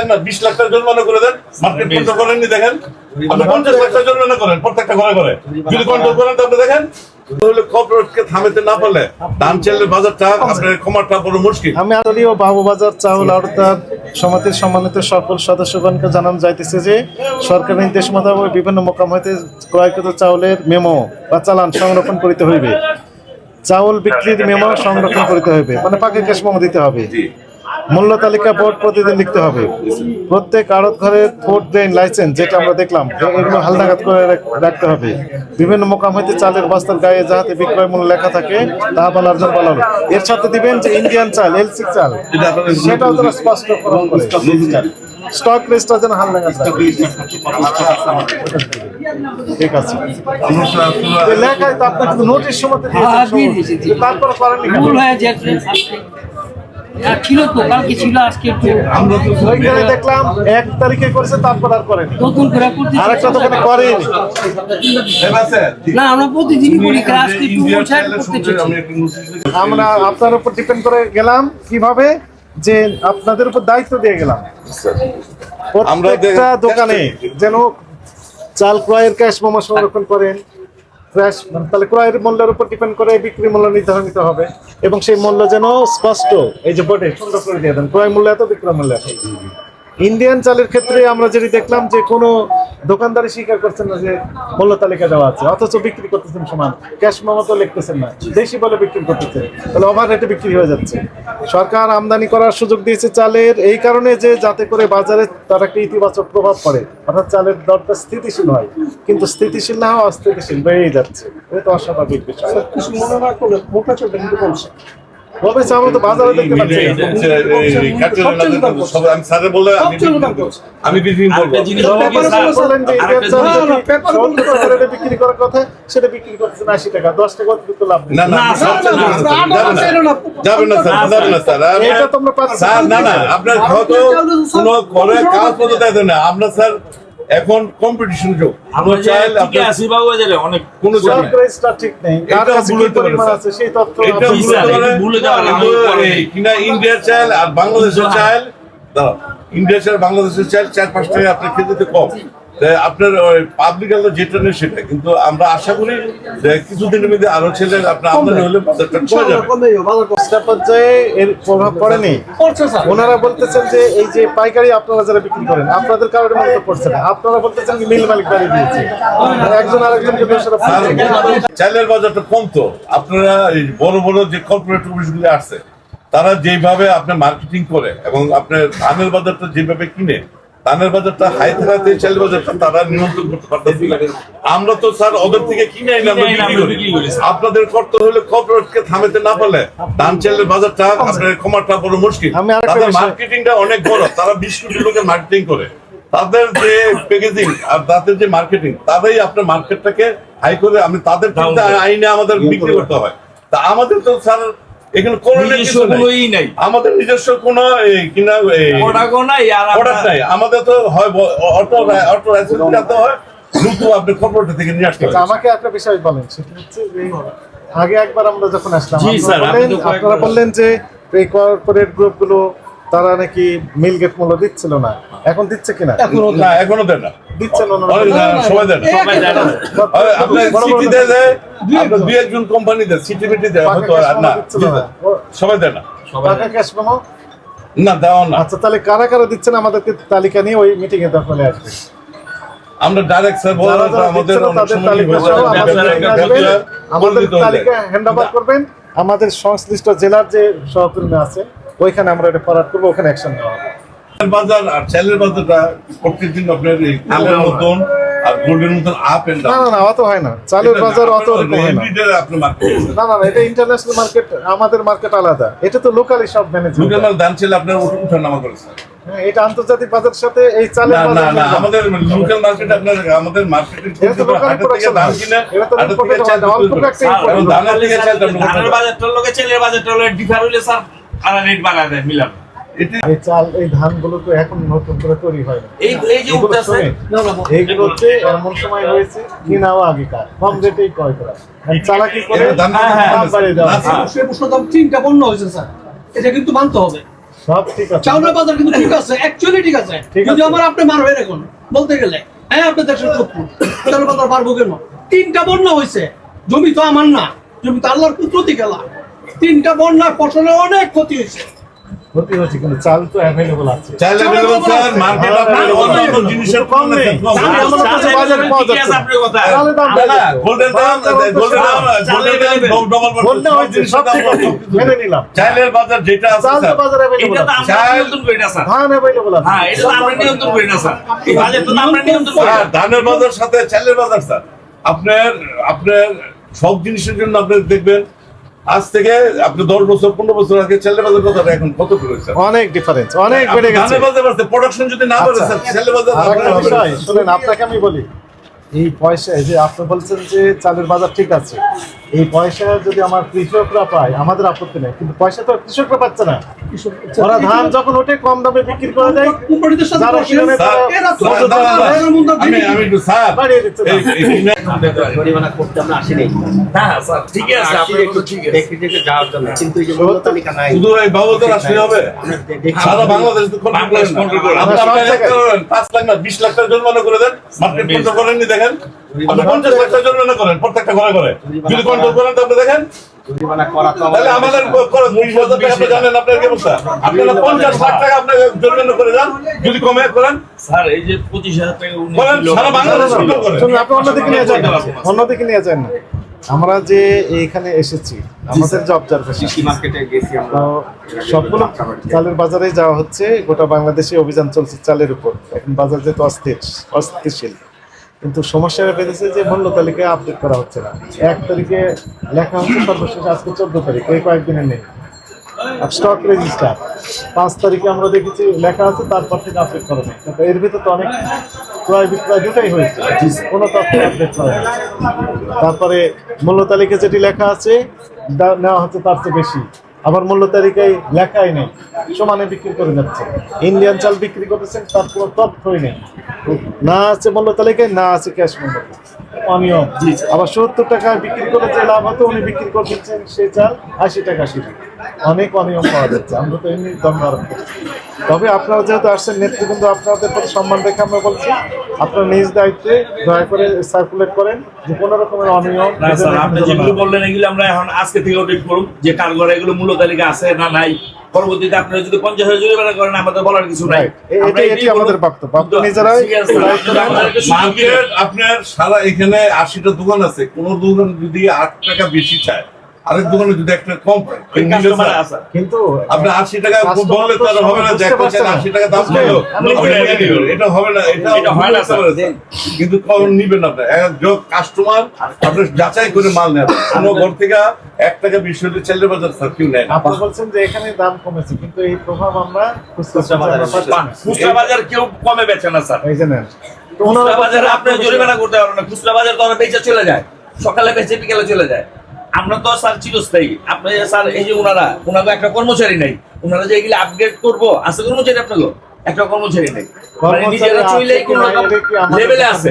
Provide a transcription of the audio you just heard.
লাখ না বিশ লাখ টাকা জরিমানা করে দেন মার্কেট কন্ট্রোল করেননি দেখেন। আপনি পঞ্চাশ লাখ টাকা জরিমানা করেন প্রত্যেকটা ঘরে ঘরে। যদি কন্ট্রোল করেন তো আপনি দেখেন। তাহলে কর্পোরেটকে থামাতে না পারলে ধান চালের বাজারটা আপনার কমাটা বড় মুশকিল। আমি আদলীয় বাবুবাজার চাউল আড়তার সমিতির সম্মানিত সকল সদস্যগণকে জানানো যাইতেছে যে সরকার নির্দেশ মোতাবেক বিভিন্ন মোকাম হইতে ক্রয়কৃত চাউলের মেমো বা চালান সংরক্ষণ করিতে হইবে। চাউল বিক্রির মেমো সংরক্ষণ করিতে হইবে। মানে পাকে ক্যাশ মেমো দিতে হবে। মূল্য তালিকা বোর্ড প্রতিদিন লিখতে হবে। প্রত্যেক আড়ত ঘরের ফুড ড্রেন লাইসেন্স যেটা আমরা দেখলাম এগুলো হালনাগাদ করে রাখতে হবে। বিভিন্ন মোকাম হইতে চালের বস্তার গায়ে যাহাতে বিক্রয় মূল্য লেখা থাকে তা বলার জন্য বলা হলো। এর সাথে দিবেন যে ইন্ডিয়ান চাল এলসি চাল। সেটাও তারা স্পষ্ট স্টক লিস্টটা যেন হালনাগাদ থাকে। ঠিক আছে। লেখায় তো আপনার কিন্তু নোটিশ সময়। তারপর ভুল হয়ে ছিল তো কালকে ছিল আজকে একটু ওইখানে দেখলাম এক তারিখে করছে তারপর আর করেনি। নতুন করে করতে আরেকটা দোকানে করেনি। না আমরা প্রতিদিনই করি আজকে একটু করতে একটু আমরা আপনার উপর ডিপেন্ড করে গেলাম কীভাবে যে আপনাদের উপর দায়িত্ব দিয়ে গেলাম। আমরা প্রত্যেকটা দোকানে যেন চাল ক্রয়ের ক্যাশ মোমো সংরক্ষণ করেন ক্র্যাশ মানে তাহলে ক্রয়ের মূল্যের উপর ডিপেন্ড করে বিক্রি মূল্য নির্ধারিত হবে। এবং সেই মূল্য যেন স্পষ্ট, এই যে বটে, সুন্দর করে দিয়ে দেন। ক্রয় মূল্য এত, বিক্রয় মূল্য এত। ইন্ডিয়ান চালের ক্ষেত্রে আমরা যেটি দেখলাম যে কোনো দোকানদারি স্বীকার করছেন না যে মূল্য তালিকা দেওয়া আছে, অথচ বিক্রি করতেছেন সমান। ক্যাশ মামা তো লিখতেছেন না, দেশি বলে বিক্রি করতেছেন। তাহলে ওভার রেটে বিক্রি হয়ে যাচ্ছে। সরকার আমদানি করার সুযোগ দিয়েছে চালের, এই কারণে যে যাতে করে বাজারে তার একটা ইতিবাচক প্রভাব পড়ে, অর্থাৎ চালের দরটা স্থিতিশীল হয়। কিন্তু স্থিতিশীল না হওয়া অস্থিতিশীল বেড়েই যাচ্ছে। এটা তো অস্বাভাবিক বিষয়। মোটা আমরা তো বাজারে দেখতে পাচ্ছি। আমি স্যারে বলে আমি আমি বিক্রি করব। করার কথা সেটা বিক্রি করতেছেন টাকা দশ টাকা কিন্তু লাভ না না যাবে না স্যার। যাবে না স্যার এটা তোমরা পাচ্ছ স্যার না না আপনার কোনো করে কাজ করতে দেয় না। আমরা স্যার এখন কম্পিটিশন যোগ আমরা চাই আপনার অনেক কোনো ঠিক নেই। কার কাছে কি পরিমাণ আছে সেই তথ্য এটা ভুলে যাওয়ার আমি কিনা ইন্ডিয়ার চাল আর বাংলাদেশের চাল দাঁড়াও, ইন্ডিয়ার চাল বাংলাদেশের চাল চার পাঁচ টাকা আপনার খেতে কম। আপনার পাবলিক আলো যেটা নেই সেটা। কিন্তু আমরা আশা করি যে কিছুদিনের মধ্যে আরও ছেলে আপনার আমদানি হলে বাজারটা কমে যাবে। খুচরা পর্যায়ে এর প্রভাব পড়েনি? পড়ছে স্যার। ওনারা বলতেছেন যে এই যে পাইকারি আপনারা যারা বিক্রি করেন আপনাদের কারণে মনে তো পড়ছে না। আপনারা বলতেছেন মিল মালিক বাড়ি দিয়েছে। একজন আরেকজনকে। চালের বাজারটা কমতো। আপনারা এই বড় বড় যে কর্পোরেট অফিসগুলো আছে তারা যেভাবে আপনার মার্কেটিং করে এবং আপনার ধানের বাজারটা যেভাবে কিনে ধানের বাজারটা হাই থাকাতে চালের বাজারটা তারা নিয়ন্ত্রণ করতে পারতেছে আমরা তো স্যার ওদের থেকে কিনে আইলে আমরা বিক্রি আমরা করি? বিক্রি করি, আপনাদের করতে হলে কর্পোরেটকে থামাতে না পারলে ধান চালের বাজারটা আপনার কমাটা বড় মুশকিল। তাদের মার্কেটিংটা অনেক বড়। তারা বিশ কোটি লোকের মার্কেটিং করে। তাদের যে প্যাকেজিং আর তাদের যে মার্কেটিং তারাই আপনার মার্কেটটাকে হাই করে আমি তাদের আইনে আমাদের বিক্রি করতে হয়। তা আমাদের তো স্যার এখানে কিছুই নাই। আমাদের নিজস্ব কোনো নাই নাই। আমাদের তো হয় অটো অটো লাইসেন্স দিতে হয়। দ্রুত আপনি কর্পোরেট থেকে নিয়ে আসতে আচ্ছা, আমাকে একটা বিষয় বলেন। সেটা হচ্ছে আগে একবার আমরা যখন আসলাম আপনারা বললেন- আপনারা বললেন যে এই কর্পোরেট গ্রুপগুলো তারা নাকি মিল গেট মূল্য দিচ্ছিল না। এখন দিচ্ছে কিনা? না। এখনও দেয় না। দিচ্ছেন ওনারা না, দেয় না সবাই জানে না। আপনার বড় বড় সিটি দেয় দেয় দুই একজন কোম্পানি দেয় সিটি মিটি দেয় হয়তো আর না। সবাই দেয় না। টাকা ক্যাশ মেমো না। দেওয়া না। আচ্ছা তাহলে কারা কারা দিচ্ছেন? আমাদেরকে তালিকা নিয়ে ওই মিটিং এ দখলে আসবে। আমরা ডাইরেক্ট স্যার আমাদের তাদের তালিকা আমাদের তালিকা হ্যান্ড ওভার করবেন। আমাদের সংশ্লিষ্ট জেলার যে সহকর্মী আছে ওইখানে আমরা এটা ফরওয়ার্ড করব ওখানে অ্যাকশন নেওয়া হবে। বাজার আর চালের বাজারটা প্রত্যেকদিন আপনার এই তেলের মতন আর গোল্ডের মতন আপ এন্ড না না না অত হয় না। চালের বাজার অত হয় না। না না না এটা ইন্টারন্যাশনাল মার্কেট আমাদের মার্কেট আলাদা। এটা তো লোকালি সব ম্যানেজ দুটো দাম ছিল আপনার উঠা করেছে। এটা আন্তর্জাতিক বাজারের সাথে এই চালের না না বাজার না না। আমাদের লোকাল মার্কেট আপনার আমাদের মার্কেটিং এটা তো লোকালি প্রোডাকশন দাম কিনে এটা তো হাটের থেকে imported চাল হয়। না, অল্প একটা স্যার, import। এখন ধানের থেকে চাল দাম বাজারটার লগে চালের বাজারটার লগে ডিফার হইলে স্যার। রেট বাড়ায় দেয় মিলান এই চাল এই ধানগুলো তো এখন নতুন করে তৈরি হয় না। এই এই যে উঠতেছে এইগুলো হচ্ছে এমন সময় হয়েছে কিনাও আগেকার কম রেটেই ক্রয় করা। চালাকি করে? এটা দাম বাড়িয়ে দেওয়া সে প্রশ্ন দাম তিনটা পণ্য হয়েছে স্যার। এটা কিন্তু মানতে হবে। সব ঠিক আছে। চাউলের বাজার কিন্তু ঠিক আছে অ্যাকচুয়ালি ঠিক আছে। ঠিক আছে। আমার আপনি মার হয়ে দেখুন বলতে গেলে। হ্যাঁ আপনি দেশের শত্রু চাউলের বাজার পারব কেন? তিনটা বন্যা হয়েছে। জমি তো আমার না জমি তো আল্লাহর কুদরতি খেলা। তিনটা বন্যা ফসলের অনেক ক্ষতি হয়েছে। ক্ষতি হচ্ছে কিন্তু চাল তো অ্যাভেলেবল আছে। available, দাম স্যার, মার্কেট আপনার অন্যান্য জিনিসের কম নেই। চাল চাল- চাল বাজারে পাওয়া যাচ্ছে। না। আপনার কথা। চালের দাম না, না, বেড়ে গোল্ডের দাম গোল্ডের দাম গোল্ডের দাম ডবল বন্যা হয়েছে সব মেনে নিলাম। চাইলের বাজার যেটা আছে চাল তো অ্যাভেলেবল আছে চাল- নিয়ন্ত্রণ করি না স্যার। ধান অ্যাভেলেবল আছে। হ্যাঁ এটা আমরা নিয়ন্ত্রণ করি না স্যার। এই বাজেট তো আমরা নিয়ন্ত্রণ করি স্যার ধানের বাজার সাথে চালের বাজার স্যার। আপনার আপনার সব জিনিসের জন্য আপনি দেখবেন আজ থেকে আপনি দশ বছর পনেরো বছর আগে ছেলে বাজার কথাটা এখন কত রয়েছে অনেক ডিফারেন্স অনেক বেড়ে গেছে। বাজার বাড়ছে প্রোডাকশন যদি না বাড়ে ছেলে বাজার শুনেন আপনাকে আমি বলি এই পয়সা যে আপনি বলছেন যে চালের বাজার ঠিক আছে এই পয়সা যদি আমার কৃষকরা পায় আমাদের আপত্তি নেই কিন্তু পয়সা তো কৃষকরা পাচ্ছে না। ওরা ধান যখন ওঠে কম দামে বিক্রি করা দেয় কোম্পানিদের সাথে যারা বসে কিনে স্যার, এরা তো স্যার, দাঁড়ান, দাঁড়ান। এর মধ্যে আমি আমি একটু স্যার বাড়িয়ে দিচ্ছে দাম। এই- এই কিনে- জরিমানা করতে আমরা আসি নাই হ্যাঁ স্যার ঠিকই আছে আসি আপনার একটু কথা ঠিক আছে। দেখে দেখে যাওয়ার জন্য কিন্তু এই যে মূল্য তালিকা নাই। শুধু এই বাবুদের আসলে হবে। আমরা দে- দেখি সারা বাংলাদেশ তো control বাংলাদেশ করেন না। control করে না। আপনি আমরা সব আপনার জায়গায়- একটা করেন, পাঁচ লাখ বিশ লাখ টাকা জরিমানা করে দেন। মার্কেট করেননি দেখেন। পঞ্চাশ লাখ টাকা জরিমানা করেন প্রত্যেকটা ঘরে ঘরে। যদি কন্ট্রোল করেন আপনি দেখেন। জরিমানা করা তো তাহলে আমাদের করে হাজার টাকা আপনি জানেন আপনার কি অবস্থা? আপনারা পঞ্চাশ লাখ টাকা আপনাকে জরিমানা করে যান যদি কমে করেন। স্যার এই যে পঁচিশ হাজার টাকা উনি বলেন, দিল, সারা বাংলাদেশ control করে। শুনুন, আপনি অন্যদিকে নিয়ে যান না। অন্যদিকে নিয়ে যান না। আমরা যে এখানে এসেছি আমাদের যে অবজারভেশন তো সবগুলো চালের বাজারে যাওয়া হচ্ছে গোটা বাংলাদেশে অভিযান চলছে চালের উপর। এখন বাজার যেহেতু অস্থির অস্থিতিশীল। কিন্তু সমস্যাটা বেঁধেছে যে মূল্য তালিকা আপডেট করা হচ্ছে না। এক তারিখে লেখা হচ্ছে সর্বশেষ, আজকে চোদ্দ তারিখ, এই কয়েকদিনের নেই। আর স্টক রেজিস্টার পাঁচ তারিখে আমরা দেখেছি লেখা আছে, তারপর থেকে আপডেট করা নেই। কিন্তু এর ভিতরে তো অনেক ক্রয় বিক্রয় দুটাই হয়েছে। কোনো তথ্য আপডেট করা তারপরে মূল্য তালিকা যেটি লেখা আছে নেওয়া হচ্ছে তার চেয়ে বেশি। আবার মূল্য তালিকায় লেখাই নেই, সমানে বিক্রি করে যাচ্ছে। ইন্ডিয়ান চাল বিক্রি করতেছেন, তার কোনো তথ্যই নেই। না আছে মূল্য তালিকায় না আছে ক্যাশ মূল্য অনিয়ম আবার সত্তর টাকায় বিক্রি করে যে লাভ হতো উনি বিক্রি করে দিচ্ছেন সেই চাল আশি টাকা শুধু অনেক অনিয়ম পাওয়া যাচ্ছে আমরা তো এমনি দম তবে আপনারা যেহেতু আসছেন নেতৃবৃন্দ আপনাদের প্রতি সম্মান রেখে আমরা বলছি আপনারা নিজ দায়িত্বে দয়া করে সার্কুলেট করেন যে কোনো রকমের অনিয়ম আপনি যেগুলো বললেন এগুলো আমরা এখন আজকে থেকে ওটা করুন যে কার ঘরে এগুলো মূল্য তালিকা আছে না নাই। পরবর্তীতে আপনারা যদি পঞ্চাশ হাজার জরিমানা করেন আমাদের বলার কিছু নাই। এটাই- আমাদের। বক্তব্য। আপনার সারা এখানে আশিটা দোকান আছে কোন দোকান যদি আট টাকা বেশি চায় আরেক দোকানে যদি একটা কম পায়। কিন্তু আপনি আশি টাকা বললে তো হবে না। আশি টাকা দাম। এটা হবে না এটা এটা হয় না, স্যার। কিন্তু কখন নিবেন আপনি। কাস্টমার আপনি যাচাই করে মাল নেন। কোনো ঘর থেকে এক টাকা বিশ হলে চালের বাজার স্যার কেউ নেয় আপনি বলছেন যে এখানে দাম কমেছে কিন্তু এই প্রভাব আমরা খুচরা বাজারে পাচ্ছি খুচরা বাজার কেউ কমে বেচে না স্যার। এই যে নেন। খুচরা ওনারা বাজারে আপনি জরিমানা করতে পারবেন না। খুচরা বাজার তো বেচে চলে যায়। সকালে বেচে বিকেলে চলে যায়। আমরা তো স্যার চিরস্থায়ী। আপনার স্যার এই যে ওনারা ওনারা একটা কর্মচারী নাই। ওনারা যে এগুলো আপগ্রেড করব আছে কর্মচারী আপনাকে একটা কর্মচারী নাই। মানে নিজেরা চলে কোনো লেভেলে আছে?